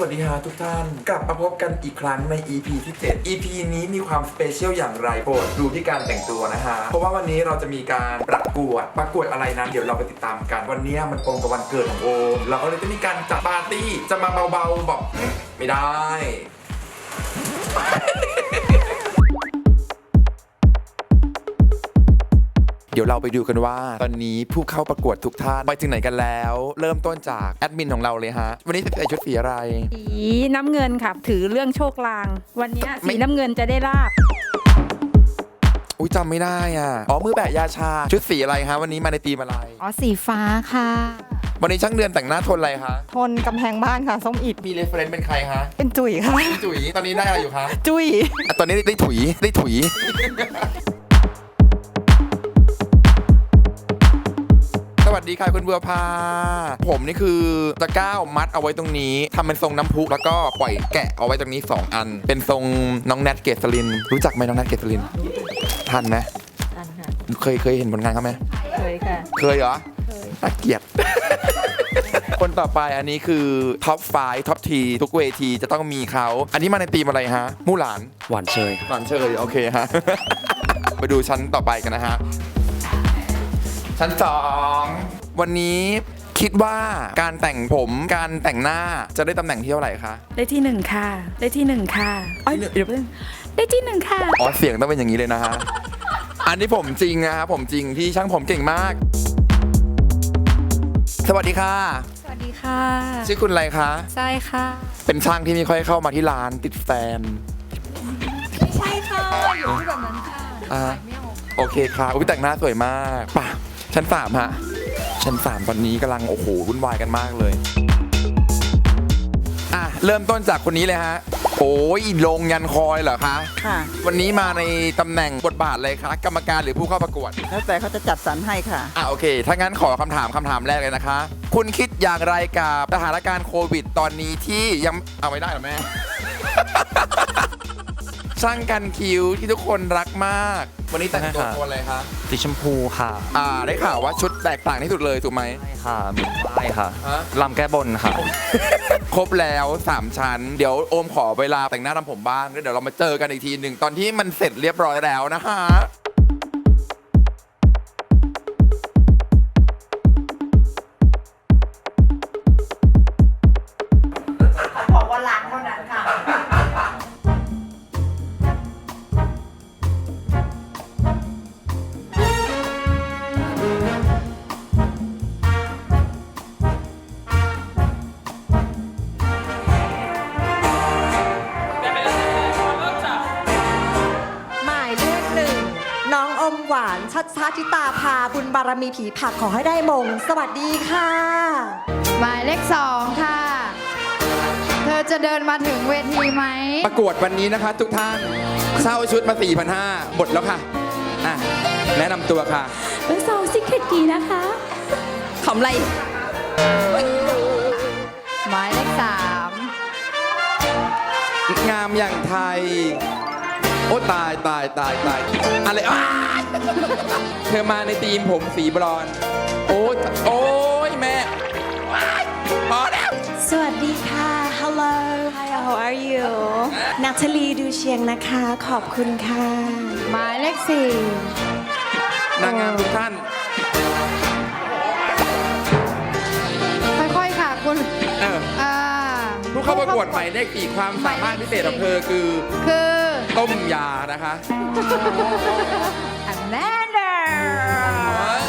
วัสดีฮะทุกท่าน กลับมาพบกันอีกครั้งใน EP ที่ 7 EP นี้มีความสเปเชียลอย่างไรโปรดดูที่การแต่งตัวนะฮะ เพราะว่าวันนี้เราจะมีการประกวดประกวดอะไรนั้นเดี๋ยวเราไปติดตามกัน วันนี้มันตรงกับวันเกิดของโอมเราก็เลยจะมีการจัดปาร์ตี้จะมาเบาๆบอกไม่ได้ ดี๋ยวเราไปดูกันว่า ตอนนี้ผู้เข้าประกวดทุกท่านไปถึงไหนกันแล้ว เริ่มต้นจากแอดมินของเราเลยฮะ วันนี้ใส่ชุดสีอะไร สีน้ำเงินค่ะ ถือเรื่องโชคลาง วันเนี้ยไม่ สีน้ำเงินจะได้ลาบอุ้ยจำไม่ได้อะอ๋อมือแบะยาชา ชุดสีอะไรฮะ วันนี้มาในธีมอะไร อ๋อสีฟ้าค่ะ วันนี้ช่างเดือนแต่งหน้าทนอะไรคะทนกำแพงบ้านค่ะ ส้มอิดมีเรฟเฟรนซ์เป็นใครคะเป็นจุ๋ยค่ะพี่จุ๋ยตอนนี้ได้อะไรอยู่คะจุ๋ย อะตอนนี้ได้ถุยได้ถุย วัสดีค่ะคุณบัวพา ผมนี่คือตะกร้าวมัดเอาไว้ตรงนี้ทำเป็นทรงน้ำพุแล้วก็ปล่อยแกะเอาไว้ตรงนี้ 2 อัน เป็นทรงน้องแนทเกษลิน รู้จักไหมน้องแนทเกษลินทันไหมทันค่ะเคยเคยเห็นผลงานเขาไหม เคยค่ะ เคยเหรอน่าเกลียดคนต่อไปอันนี้คือท็อปไฟท็อปทีทุกเวทีจะต้องมีเขา อันนี้มาในธีมอะไรฮะมู่หลาน หวานเชยครับหลานเชย โอเคฮะ ไปดูชั้นต่อไปกันนะฮะ ชั้นสองวันนี้คิดว่าการแต่งผมการแต่งหน้าจะได้ตำแหน่งที่เท่าไหร่คะได้ที่หนึ่งค่ะ ได้ที่หนึ่งค่ะอ้อยที่หนึ่งเดี๋ยวเพิ่งได้ที่หนึ่งค่ะ อ๋อเสียงต้องเป็นอย่างนี้เลยนะฮะ อันนี้ผมจริงนะฮะผมจริงที่ช่างผมเก่งมาก สวัสดีค่ะ สวัสดีค่ะ ชื่อคุณอะไรคะ ใช่ค่ะ เป็นช่างที่ไม่ค่อยเข้ามาที่ร้านติดแฟน ไม่ใช่ค่ะ อยู่ที่แบบนั้นค่ะอ่าโอเคค่ะอุ้ยแต่งหน้าสวยมากป่ะ ชั้นสามฮะ ชั้นสามตอนนี้กำลังโอ้โหวุ่นวายกันมากเลย อะ เริ่มต้นจากคนนี้เลยฮะ โอ้ยลงยันคอยเหรอคะ ค่ะ วันนี้มาในตำแหน่งบทบาทอะไรคะกรรมการหรือผู้เข้าประกวด แล้วแต่เขาจะจัดสรรให้ค่ะ อะโอเค ถ้างั้นขอคำถามคำถามแรกเลยนะคะ คุณคิดอย่างไรกับสถานการณ์โควิด ตอนนี้ที่ยังเอาไม่ได้เหรอแม่ ช่างกันคิ้วที่ทุกคนรักมาก วันนี้แต่งตัวโทนอะไรคะสีชมพูค่ะอ่าได้ข่าวว่าชุดแตกต่างที่สุดเลยถูกไหม ใช่ค่ะมีไหว้ค่ะฮะ ลำแก้บนค่ะ ครบแล้ว 3 ชั้น เดี๋ยวโอมขอเวลาแต่งหน้าทำผมบ้างแล้วเดี๋ยวเรามาเจอกันอีกทีหนึ่งตอนที่มันเสร็จเรียบร้อยแล้วนะฮะ มหวานชัดชาติตาพาบุญบารมีผีผักขอให้ได้มง สวัสดีค่ะ หมายเลขสองค่ะ เธอจะเดินมาถึงเวทีไหม ประกวดวันนี้นะคะ ทุกท่านเช่าชุดมา 4,500 หมดแล้วค่ะอะ แนะนำตัวค่ะเป็นโซซิกเก็ตดีนะคะขำไร หมายเลขสามงามอย่างไทย โอ้ตายตายตายตายอะไรอ้าย เธอมาในทีมผมสีบรอนซ์โอ้โอ้ยแม่ว้ายพอแล้ว สวัสดีค่ะ Hello Hi how are you นาทาลีดูเชียงนะคะ ขอบคุณค่ะ หมายเลขสี่นางงามทุกท่าน ค่อยๆค่ะคุณเออ อ่าผู้เข้าประกวดหมายเลขสี่ความสามารถพิเศษของเธอคือ คือ ต้มยานะคะ อันแน่เด้อเฮ้ย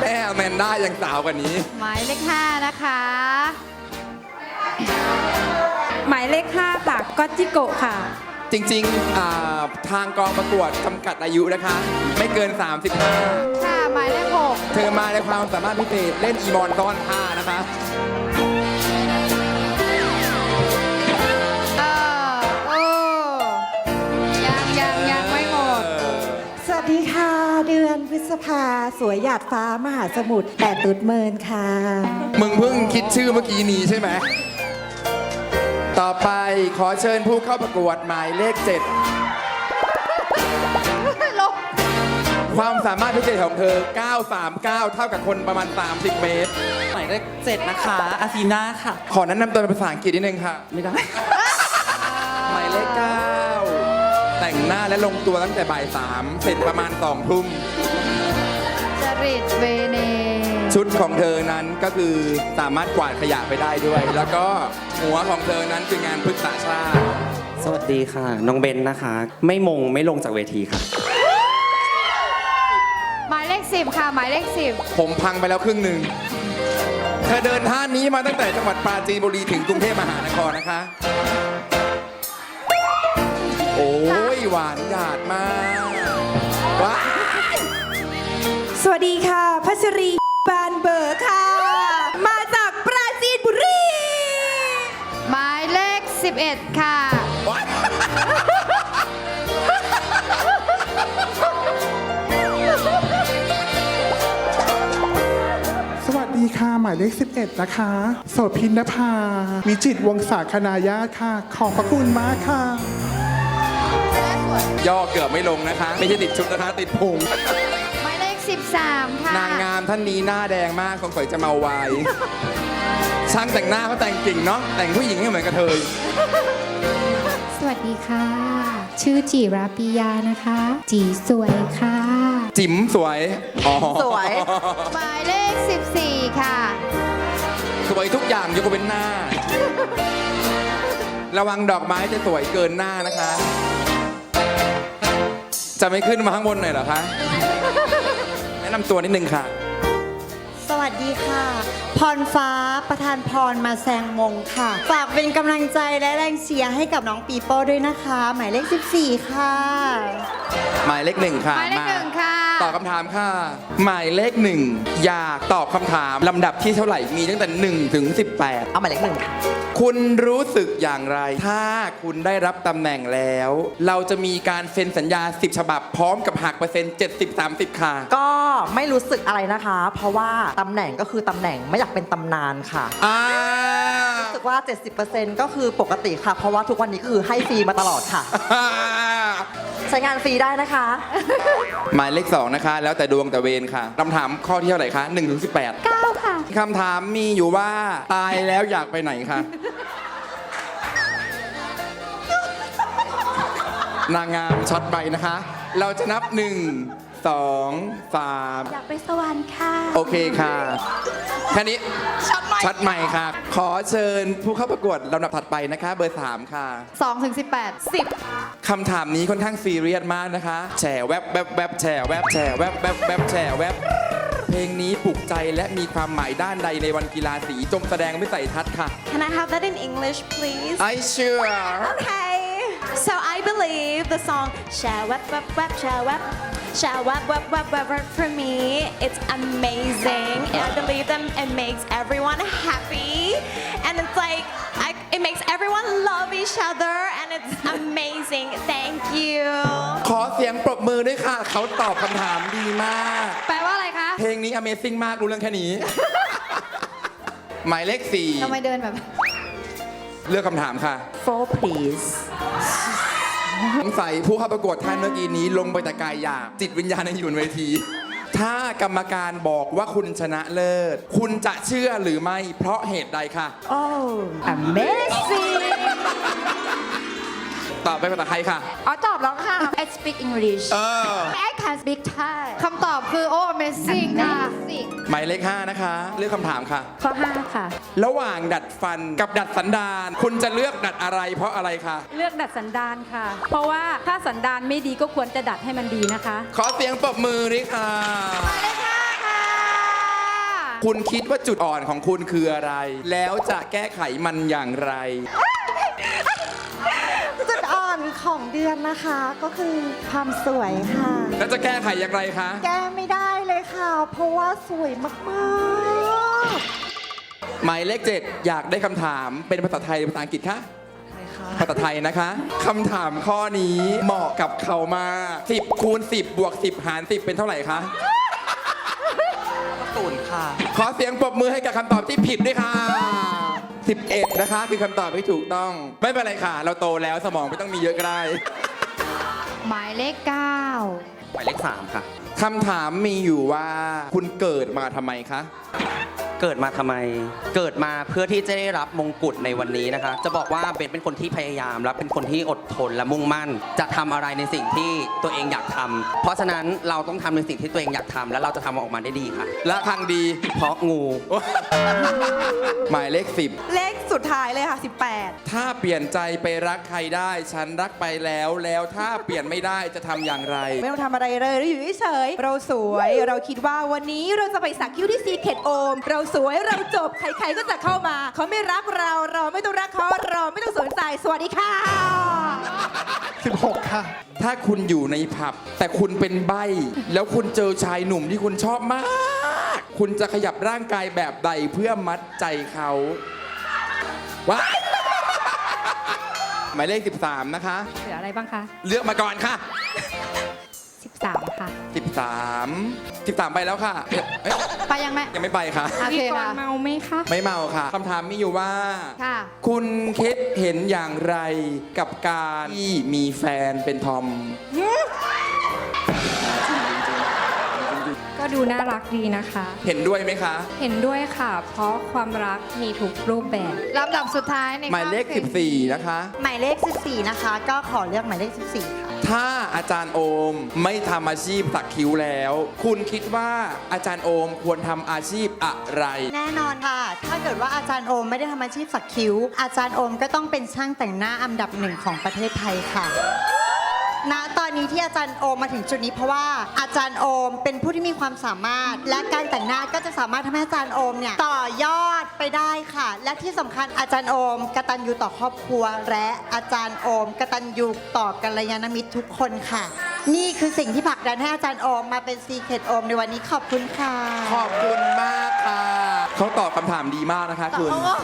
แม่แมนด้ายังสาวกว่านี้ หมายเลขห้านะคะ หมายเลขห้าค่ะก็จิโกะค่ะ จริงๆอ่าทางกองประกวดจำกัดอายุนะคะ ไม่เกิน 35 ค่ะ หมายเลขหกเธอมาในความสามารถพิเศษเล่นอีมอนต้อนผ้านะคะ พฤษภา สวยหยาดฟ้ามหาสมุทรแต่ตุดเมินค่ะ มึงเพิ่งคิดชื่อเมื่อกี้นี้ใช่ไหม ต่อไปขอเชิญผู้เข้าประกวดหมายเลข7ลบความสามารถพิเศษของเธอ 939 เท่ากับคนประมาณ 30 เมตร หมายเลขเจ็ดนะคะ อาซีนาค่ะ ขอแนะนำตัวเป็นภาษาอังกฤษนิดนึงค่ะ ไม่ได้ หมายเลข9แต่งหน้าและลงตัวตั้งแต่บ่าย3เสร็จประมาณ2ทุ่มจริต เวเนชุดของเธอนั้นก็คือสามารถกวาดขยะไปได้ด้วย แล้วก็หัวของเธอนั้นคืองานพฤกษาชาติสวัสดีค่ะ น้องเบนนะคะ ไม่มงไม่ลงจากเวทีค่ะ หมายเลขสิบค่ะ หมายเลขสิบผมพังไปแล้วครึ่งหนึ่งเธอเดินท่านี้มาตั้งแต่จังหวัดปราจีนบุรีถึงกรุงเทพมหานครนะคะ โอ้ยหวานหยาดมากว้าย สวัสดีค่ะ พัชรีบานเบอร์ค่ะ มาจากปราจีนบุรี หมายเลขสิบเอ็ดค่ะว้ายสวัสดีค่ะ หมายเลข 11 นะคะ โสพินนภาวิจิตรวงศาคณาญาติค่ะ ขอบพระคุณมากค่ะ ย่อเกือบไม่ลงนะคะ ไม่ใช่ติดชุดนะคะ ติดพุง หมายเลขสิบสามค่ะ นางงามท่านนี้หน้าแดงมากสงสัยจะเมาไวายช่างแต่งหน้าเขาแต่งกิ่งเนาะแต่งผู้หญิงให้เหมือนกระเทยสวัสดีค่ะ ชื่อจีราปิยานะคะ จีสวยค่ะ จิ๋มสวยอ๋อสวย หมายเลขสิบสี่ค่ะ สวยทุกอย่างยกเว้นหน้า ระวังดอกไม้จะสวยเกินหน้านะคะ จะไม่ขึ้นมาข้างบนหน่อยเหรอคะแนะนำตัวนิดนึงค่ะ สวัสดีค่ะ พรฟ้าประธานพรมาแซงมงค่ะ ฝากเป็นกำลังใจและแรงเชียร์ให้กับน้องปีโป้ด้วยนะคะ หมายเลข 14 ค่ะ หมายเลขหนึ่งค่ะหมายเลขหนึ่งค่ะ ตอบคำถามค่ะ หมายเลขหนึ่งอยากตอบคำถามลำดับที่เท่าไหร่มีตั้งแต่1ถึง18 เอาหมายเลขหนึ่งค่ะ คุณรู้สึกอย่างไร ถ้าคุณได้รับตำแหน่งแล้ว เราจะมีการเซ็นสัญญา 10 ฉบับพร้อมกับหักเปอร์เซ็นต์70 30 ค่ะ ก็ไม่รู้สึกอะไรนะคะ เพราะว่าตำแหน่งก็คือตำแหน่งไม่อยากเป็นตำนานค่ะ อ่า รู้สึกว่า 70%ก็คือปกติค่ะ เพราะว่าทุกวันนี้ก็คือให้ฟรีมาตลอดค่ะ ใช้งานฟรีได้นะคะ หมายเลขสองนะคะ แล้วแต่ดวงแต่เวรค่ะคำถามข้อที่เท่าไหร่คะ1ถึง18 9ค่ะ คำถามมีอยู่ว่าตายแล้วอยากไปไหนคะ นางงามช็อตใบนะคะ เราจะนับ 1 2 3 อยากไปสวรรค์ค่ะ โอเคค่ะ แค่นี้ช็ อตใหม่ค่ะ ขอเชิญผู้เข้าประกวดลำดับถัดไปนะคะ เบอร์ 3 ค่ะสองถึงสิบแปดสิบคำถามนี้ค่อนข้างซีเรียสมากนะคะ แฉแวบแวบแวบแฉแวบแฉแวบแวบแวบแฉแวบเพลงนี้ปลุกใจและมีความหมายด้านใดในวันกีฬาสีจงแสดงวิสัยทัศน์ค่ะ Can I have that in English please I sure Okay so I believe the song Shall web web web shall web shall web web web web web for me it's amazing and I believe them it makes everyone happy and it's like I, it makes everyone love each other and it's amazing thank you ขอเสียงปรบมือด้วยค่ะ เขาตอบคำถามดีมาก แปลว่าอะไรคะเพลงนี้ Amazing มาก รู้เรื่องแค่นี้ หมายเลขสี่ทำไมเดินแบบ เลือกคำถามค่ะ Four please สงสัยผู้เข้าประกวดท่านเมื่อกี้นี้ลงไปแต่กายหยาบจิตวิญญาณยังอยู่บนเวที ถ้ากรรมการบอกว่าคุณชนะเลิศ คุณจะเชื่อหรือไม่เพราะเหตุใดค่ะ Oh amazing ตอบไปนภาษาไทยค่ะ อ๋อตอบแล้วค่ะ I speak English เออ I can speak Thai คำตอบคือ โอ้ amazing ค่ะหมายเลข 5 นะคะ เลือกคำถามค่ะ ข้อ5ค่ะ ระหว่างดัดฟันกับดัดสันดาน คุณจะเลือกดัดอะไรเพราะอะไรคะ เลือกดัดสันดานค่ะ เพราะว่าถ้าสันดานไม่ดีก็ควรจะดัดให้มันดีนะคะ ขอเสียงปรบมือด้วยค่ะ คุณคิดว่าจุดอ่อนของคุณคืออะไร แล้วจะแก้ไขมันอย่างไรจุดอ่อน ของเดือนนะคะก็คือความสวยค่ะ แล้วจะแก้ไขอย่างไรคะ แก้ไม่ได้เลยค่ะ เพราะว่าสวยมากๆหมายเลขเจ็ดอยากได้คำถามเป็นภาษาไทยหรือภาษาอังกฤษคะภาษาไทยนะคะคำถามข้อนี้เหมาะกับเขามาก10คูณ10 บวก 10 หาร 10 เป็นเท่าไหร่คะศูนย์ค่ะ ขอเสียงปรบมือให้กับคำตอบที่ผิดด้วยค่ะ 11 นะคะ คือคำตอบที่ถูกต้อง ไม่เป็นไรค่ะ เราโตแล้วสมองไม่ต้องมีเยอะก็ได้ หมายเลขเก้าหมายเลข3ค่ะ คำถามมีอยู่ว่าคุณเกิดมาทำไมคะ เกิดมาทำไม เกิดมาเพื่อที่จะได้รับมงกุฎในวันนี้นะคะ จะบอกว่าเบนเป็นคนที่พยายามและเป็นคนที่อดทนและมุ่งมั่น จะทำอะไรในสิ่งที่ตัวเองอยากทำเพราะฉะนั้นเราต้องทำในสิ่งที่ตัวเองอยากทำและเราจะทำมันออกมาได้ดีค่ะ และทางดี เพราะงู หมายเลขสิบเลขสุดท้ายเลยค่ะถ้าเปลี่ยนใจไปรักใครได้ ฉันรักไปแล้ว แล้วถ้าเปลี่ยนไม่ได้จะทำอย่างไร18ไม่ต้องทำอะไรเลยเราอยู่เฉยๆเราสวย เราคิดว่าวันนี้เราจะไปสักคิ้วที่ซีเคดโอม เราสวยเราจบใครๆก็จะเข้ามา เขาไม่รักเราเราไม่ต้องรักเขาเราไม่ต้องสนใจสวัสดีค่ะ16 ค่ะ ถ้าคุณอยู่ในผับ แต่คุณเป็นใบ แล้วคุณเจอชายหนุ่มที่คุณชอบมาก คุณจะขยับร่างกายแบบใดเพื่อมัดใจเขาว้ายหมายเลข 13 นะคะ เหลืออะไรบ้างคะ เลือกมาก่อนค่ะ 13 ค่ะ 13 13 ไปแล้วค่ะเอ๊ะเอ๊ะไปยังแม่ยังไม่ไปค่ะ โอมีเคก่อนค่ะ เมาไหมคะ ไม่เมาค่ะคำถามมีอยู่ว่า ค่ะ คุณคิดเห็นอย่างไรกับการที่มีแฟนเป็นทอม ก็ดูน่ารักดีนะคะ เห็นด้วยไหมคะ เห็นด้วยค่ะ เพราะความรักมีทุกรูปแบบ ลำดับสุดท้ายในหมายเลขข้อ14 นะคะ หมายเลข 14 นะคะ ก็ขอเลือกหมายเลข 14 ค่ะ ถ้าอาจารย์โอมไม่ทำอาชีพสักคิ้วแล้ว คุณคิดว่าอาจารย์โอมควรทำอาชีพอะไร แน่นอนค่ะ ถ้าเกิดว่าอาจารย์โอมไม่ได้ทำอาชีพสักคิ้ว อาจารย์โอมก็ต้องเป็นช่างแต่งหน้าอันดับหนึ่งของประเทศไทยค่ะ ณตอนนี้ที่อาจารย์โอมมาถึงจุดนี้เพราะว่าอาจารย์โอมเป็นผู้ที่มีความสามารถ และการแต่งหน้าก็จะสามารถทำให้อาจารย์โอมเนี่ยต่อยอดไปได้ค่ะ และที่สำคัญอาจารย์โอมกตัญญูต่อครอบครัว และอาจารย์โอมกตัญญูต่อกัลยาณมิตรทุกคนค่ะ นี่คือสิ่งที่ผลักดันให้อาจารย์โอมมาเป็นซีเคดโอมในวันนี้ขอบคุณค่ะ ขอบคุณมากค่ะ เขาตอบคำถามดีมากนะคะคุณส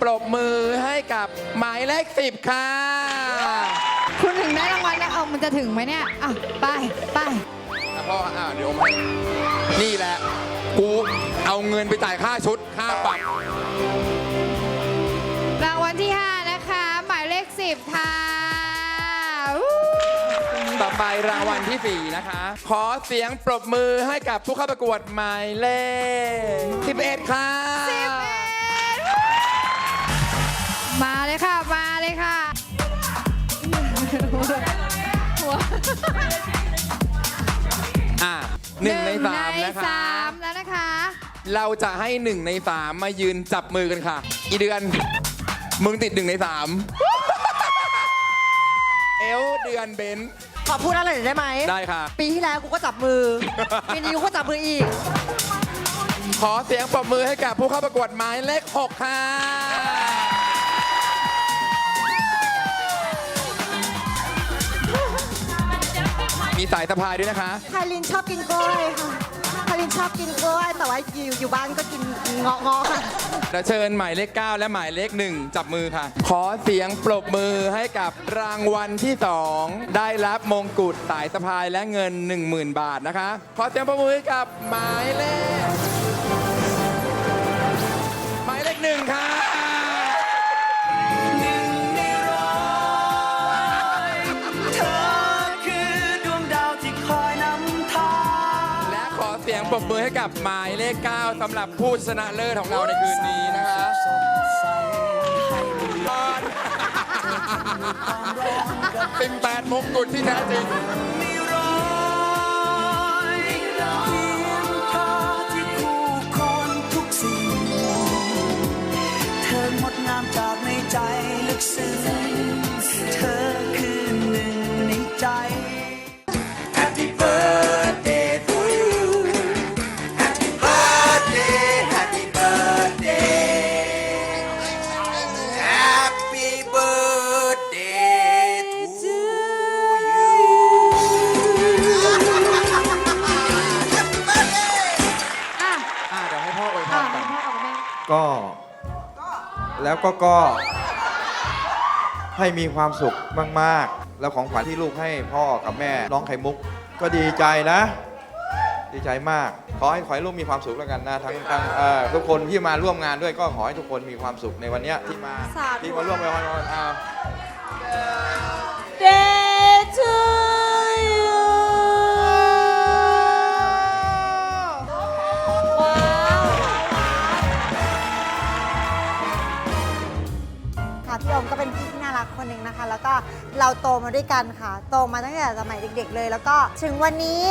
ปรบมือให้กับหมายเลขสิบค่ะ คุณถึงได้รางวัลแล้วเอามันจะถึงไหมเนี่ยอะไปไปพ่ออ่าเดี๋ยวผมในี่แหละ กูเอาเงินไปจ่ายค่าชุดค่าปรับรางวัลที่ 5 นะคะ หมายเลขสิบค่ะต่อไปรางวัลที่สี่นะคะ ขอเสียงปรบมือให้กับผู้เข้าประกวดหมายเลข11 ค่ะ11 เลยค่ะ มาเลยค่ะอะหนึ่งในสามหงนะคะ สามแล้วนะคะ เราจะให้หนึ่งในสามมายืนจับมือกันค่ะ อีเดือน มึงติดหนึ่งในสามเอลเดือนเบนซ์ขอพูดอะไรหน่อยได้ไหม ได้ค่ะ ปีที่แล้วกูก็จับมือ ปีนี้กูก็จับมืออีก ขอเสียงปรบมือให้กับผู้เข้าประกวดหมายเลข 6 ค่ะ มีสายสะพายด้วยนะคะ คารินชอบกินกล้วยค่ะคารินชอบกินกล้วย แต่ว่าอยู่อยู่บ้านก็กินเงาะเงาะค่ะเดี๋ยวเชิญหมายเลข 9 และหมายเลข 1 จับมือค่ะ ขอเสียงปรบมือให้กับรางวัลที่ 2 ได้รับมงกุฎสายสะพายและเงิน 10,000 บาทนะคะ ขอเสียงปรบมือให้กับหมายเลข หมายเลขหนึ่งค่ะและ ปรบมือให้กับหมายเลข 9สำหรับผู้ชนะเลิศของเราในคืนนี้นะคะเป็นแปดมงกุฎที่แท้จริงเธองดงามจากในใจลึกซึ้งเธอ แล้วก็ ให้มีความสุขมากๆ แล้วของขวัญที่ลูกให้พ่อกับแม่น้องไข่มุก ก็ดีใจนะ ดีใจมาก ขอให้ขอให้ลูกมีความสุขแล้วกันนะทั้งทั้งเอ่อทุกคนที่มาร่วมงานด้วยก็ขอให้ทุกคนมีความสุขในวันเนี้ยที่มาสาธุ ที่มาร่วมในวันวันอ่า Day to you คนหนึ่งนะคะ แล้วก็เราโตมาด้วยกันค่ะ โตมาตั้งแต่สมัยเด็ก ๆ เลย แล้วก็ถึงวันนี้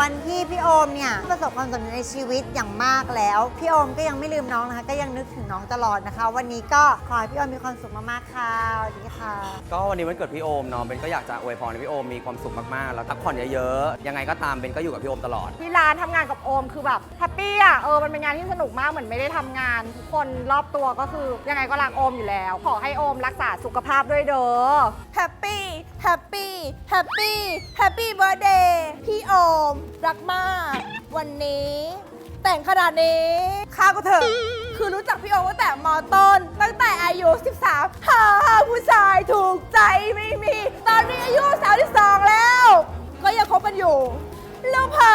วันที่พี่โอมเนี่ยประสบความสำเร็จในชีวิตอย่างมากแล้ว พี่โอมก็ยังไม่ลืมน้องนะคะ ก็ยังนึกถึงน้องตลอดนะคะ วันนี้ก็ขอให้พี่โอมมีความสุขมากๆค่ะสวัสดีค่ะ ก็วันนี้วันเกิดพี่โอมเนาะเบนก็อยากจะอวยพรให้พี่โอมมีความสุขมากๆ แล้วพักผ่อนเยอะๆ ยังไงก็ตามเบนก็อยู่กับพี่โอมตลอด ที่ร้านทำงานกับโอมคือแบบแฮปปี้อะเออมันเป็นงานที่สนุกมากเหมือนไม่ได้ทำงาน ทุกคนรอบตัวก็คือยังไงก็รักโอมอยู่แล้ว ขอให้โอมรักษาสุขภาพด้วยเด้อแฮปปี้แฮปปี้แฮปปี้แฮปปี้เบ t ร์ a เดย์พี่โอม รักมาก วันนี้ แต่งขนาดนี้ข้าก็เถอะ คือรู้จักพี่โอมตั้งแต่มต้น ตั้งแต่อายุ 13หาผู้ชายถูกใจไม่มี ตอนนี้อายุ 32 แล้ว ก็ยังคบกันอยู่ แล้วเผลอ